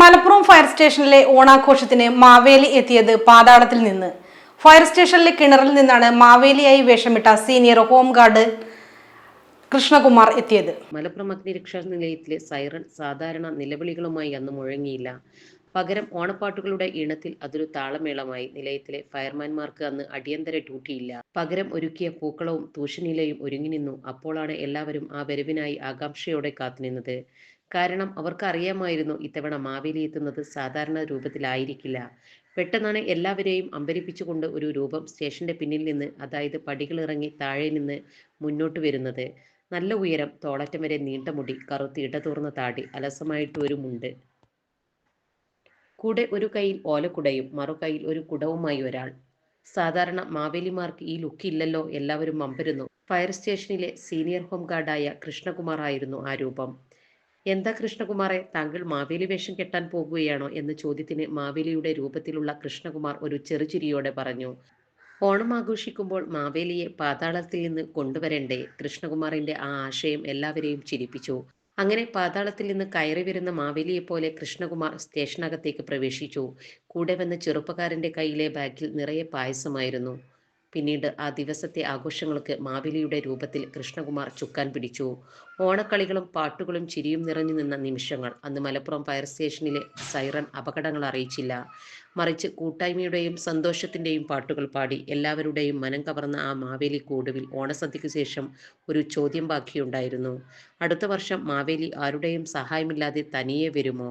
Malappuram fire സ്റ്റേഷനിലെ ഓണാഘോഷത്തിന് മാവേലി എത്തിയത് പാതാളത്തിൽ നിന്ന്. ഫയർ സ്റ്റേഷനിലെ കിണറിൽ നിന്നാണ് മാവേലിയായി വേഷമിട്ട സീനിയർ ഹോം ഗാർഡ് കൃഷ്ണകുമാർ എത്തിയത്. മലപ്പുറം അഗ്നിരക്ഷാ നിലയത്തിലെ സൈറൺ സാധാരണ നിലവിളികളുമായി അന്ന് മുഴങ്ങിയില്ല. പകരം ഓണപ്പാട്ടുകളുടെ ഈണത്തിൽ അതൊരു താളമേളമായി നിലയത്തിലെ ഫയർമാൻമാർക്ക് അന്ന് അടിയന്തര ഡ്യൂട്ടിയില്ല. പകരം ഒരുക്കിയ പൂക്കളവും തൂശനിലയും ഒരുങ്ങി നിന്നു. അപ്പോഴാണ് എല്ലാവരും ആ വരവിനായി ആകാംക്ഷയോടെ കാത്തുനിന്നത്. കാരണം അവർക്കറിയാമായിരുന്നു ഇത്തവണ മാവേലി എത്തുന്നത് സാധാരണ രൂപത്തിലായിരിക്കില്ല. പെട്ടെന്നാണ് എല്ലാവരെയും അമ്പരിപ്പിച്ചുകൊണ്ട് ഒരു രൂപം സ്റ്റേഷന്റെ പിന്നിൽ നിന്ന് അതായത് പടികളിറങ്ങി താഴെ നിന്ന് മുന്നോട്ട് വരുന്നത്. നല്ല ഉയരം തോളറ്റം വരെ നീണ്ട മുടി കറുത്ത് ഇടതൂർന്ന താടി അലസമായിട്ട് ഒരു മുണ്ട്. കൂടെ ഒരു കയ്യിൽ ഓലക്കുടയും മറു കയ്യിൽ ഒരു കുടവുമായി ഒരാൾ. സാധാരണ മാവേലിമാർക്ക് ഈ ലുക്ക് ഇല്ലല്ലോ എല്ലാവരും അമ്പരുന്നു ഫയർ സ്റ്റേഷനിലെ സീനിയർ ഹോം ഗാർഡായ കൃഷ്ണകുമാർ ആയിരുന്നു ആ രൂപം. എന്താ കൃഷ്ണകുമാറെ? താങ്കൾ മാവേലി വേഷം കെട്ടാൻ പോകുകയാണോ? എന്ന ചോദ്യത്തിന് മാവേലിയുടെ രൂപത്തിലുള്ള കൃഷ്ണകുമാർ ഒരു ചെറുചിരിയോടെ പറഞ്ഞു. ഓണം ആഘോഷിക്കുമ്പോൾ മാവേലിയെ പാതാളത്തിൽ നിന്ന് കൊണ്ടുവരണ്ടേ? കൃഷ്ണകുമാറിന്റെ ആ ആശയം എല്ലാവരെയും ചിരിപ്പിച്ചു. അങ്ങനെ പാതാളത്തിൽ നിന്ന് കയറി വരുന്ന മാവേലിയെ പോലെ കൃഷ്ണകുമാർ സ്റ്റേഷനകത്തേക്ക് പ്രവേശിച്ചു. കൂടെ വന്ന ചെറുപ്പക്കാരന്റെ കയ്യിലെ ബാഗിൽ നിറയെ പായസമായിരുന്നു. പിന്നീട് ആ ദിവസത്തെ ആഘോഷങ്ങൾക്ക് മാവിലിയുടെ രൂപത്തിൽ കൃഷ്ണകുമാർ ചുക്കാൻ പിടിച്ചു. ഓണക്കളികളും പാട്ടുകളും ചിരിയും നിറഞ്ഞു നിന്ന നിമിഷങ്ങൾ. അന്ന് മലപ്പുറം ഫയർ സ്റ്റേഷനിലെ സൈറൺ അപകടങ്ങൾ അറിയിച്ചില്ല. മറിച്ച് കൂട്ടായ്മയുടെയും സന്തോഷത്തിന്റെയും പാട്ടുകൾ പാടി എല്ലാവരുടെയും മനം കവർന്ന ആ മാവേലി കൂടുവിൽ ഓണസദ്യയ്ക്ക് ശേഷം ഒരു ചോദ്യം ബാക്കിയുണ്ടായിരുന്നു. അടുത്ത വർഷം മാവേലി ആരുടെയും സഹായമില്ലാതെ തനിയെ വരുമോ?